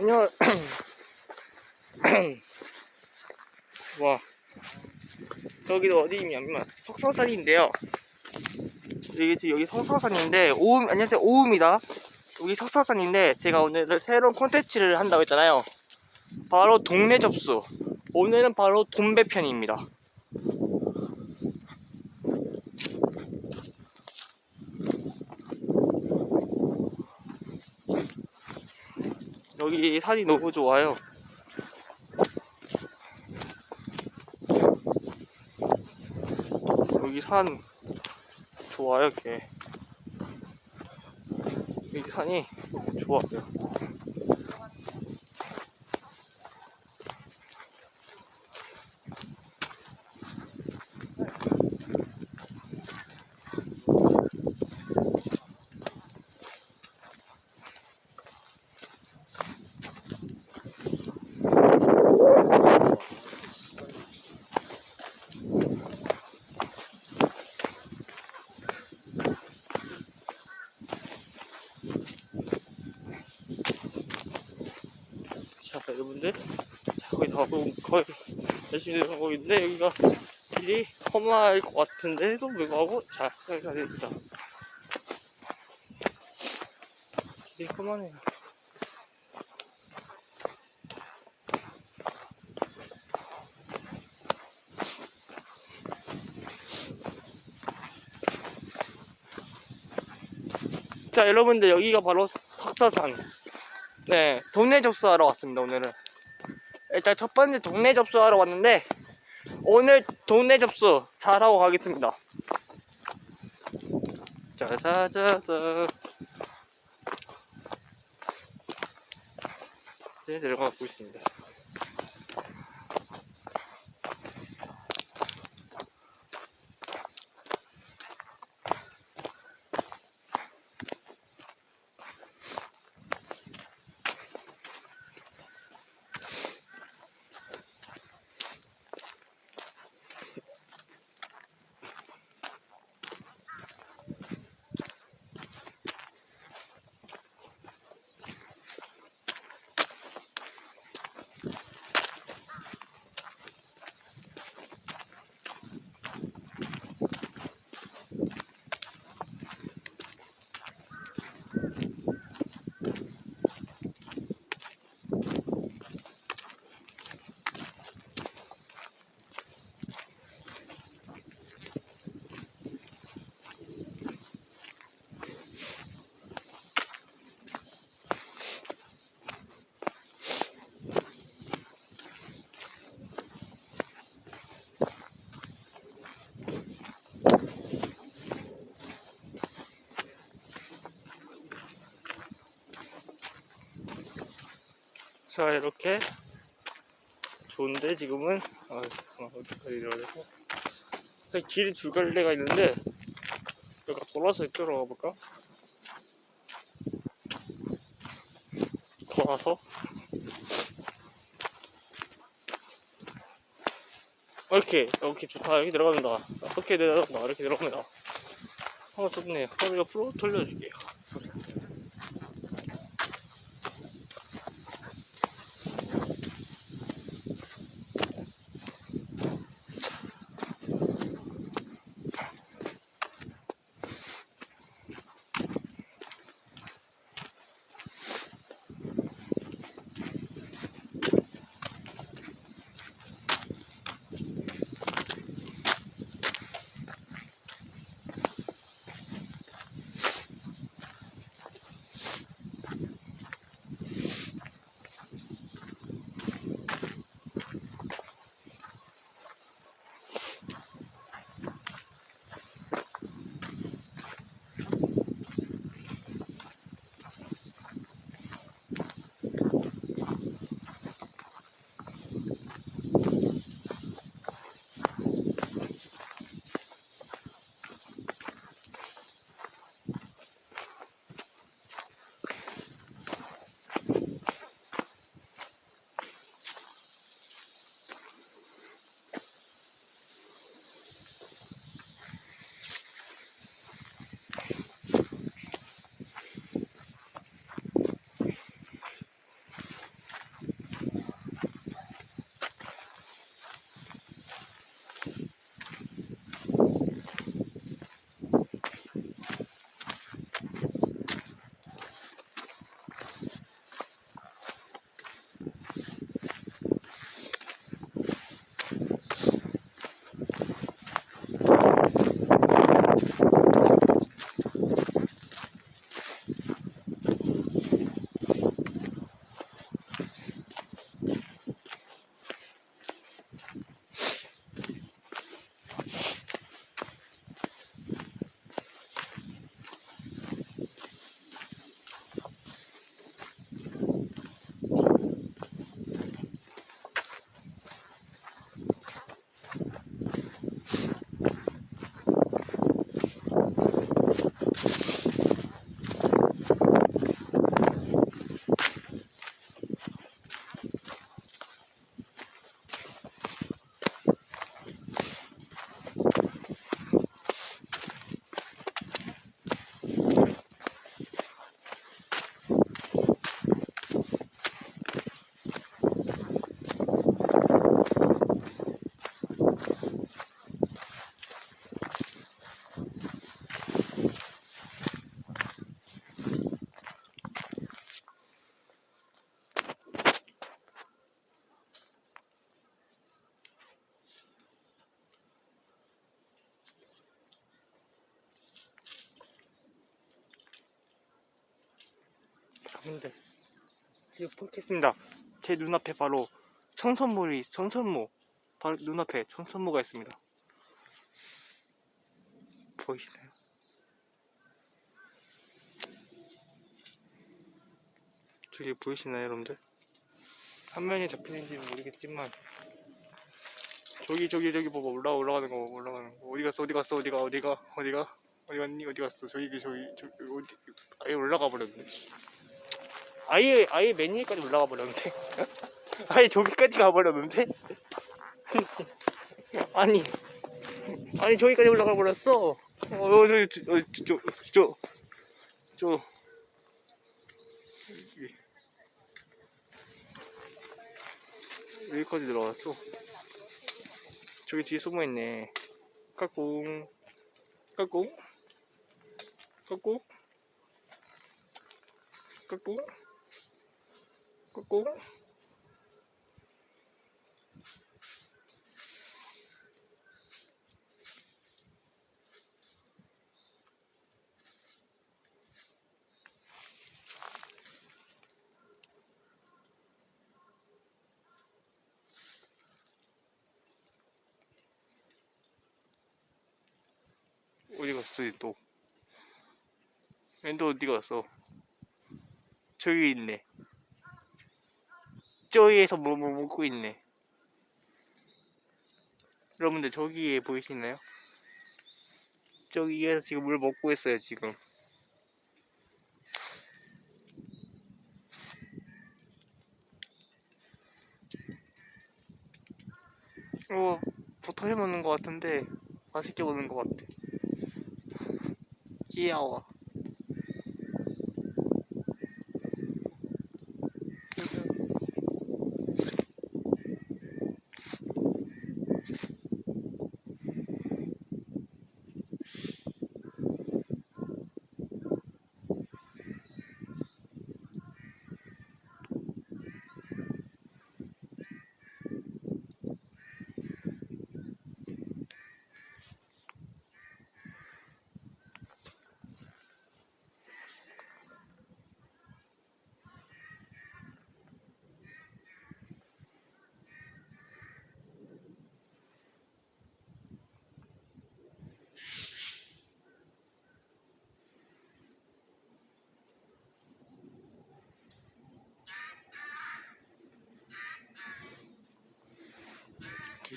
안녕. 와. 여기도 어디냐면 석성산인데요. 여기 지금 여기 석성산인데 오음 안녕하세요 오음이다. 여기 석성산인데 제가 오늘 새로운 콘텐츠를 한다고 했잖아요. 바로 동네 접수. 오늘은 바로 돈배 편입니다. 여기 산이 너무 좋아요. 여기 산 좋아요, 이렇게. 여기 산이 좋아요. 자, 여러분들. 자, 거의 다 가고, 거의 열심히 가고 있는데, 여기가 길이 험할 것 같은데도 불구하고, 자, 여기가 됩니다. 길이 험하네요. 자, 여러분들, 여기가 바로 석사산. 네, 동네 접수하러 왔습니다, 오늘은. 일단 첫 번째 동네 접수하러 왔는데, 오늘 동네 접수 잘하고 가겠습니다. 짜자자자. 네, 내려가고 있습니다. 자, 이렇게 좋은데, 지금은. 아, 내려야 되고. 길이 두 갈래가 있는데, 여기 돌아서 이쪽으로 가볼까? 돌아서? 이렇게, 이렇게 좋다. 여기 내려갑니다. 이렇게 내려간다. 이렇게 내려갑니다. 한번 좁네요. 그럼 옆으로 돌려줄게요. 여러분들 이거 포켓습니다. 제 눈앞에 바로 청선물이 청선모 바로 눈앞에 청선모가 있습니다. 보이시나요? 저기 보이시나요, 여러분들? 화면에 잡히는지는 모르겠지만 저기 저기 저기 봐봐. 올라가 올라가는 거 올라가는 거. 어디 갔어 어디 갔어 어디가 어디가 어디가? 어디 갔니? 어디 갔어? 저기 저기 저기 어디? 아예 올라가 버렸네 아예 아예 맨 위까지 올라가 버렸는데. 아예 저기까지 가 버렸는데? 아니 아니 저기까지 올라가 버렸어. 어 저저저저 저, 여기까지 들어왔어. 저기 뒤에 숨어있네. 까꿍. 까꿍. 까꿍. 까꿍 까꿍 어디 갔어 얘 또? 얘도 어디 갔어? 저기 있네. 저기에서 뭐, 뭐 먹고 있네. 여러분들 저기에 보이시나요? 저기에서 지금 물 먹고 있어요 지금. 어, 버터해 먹는 것 같은데 맛있게 먹는 것 같아. 귀여워.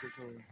뒤져서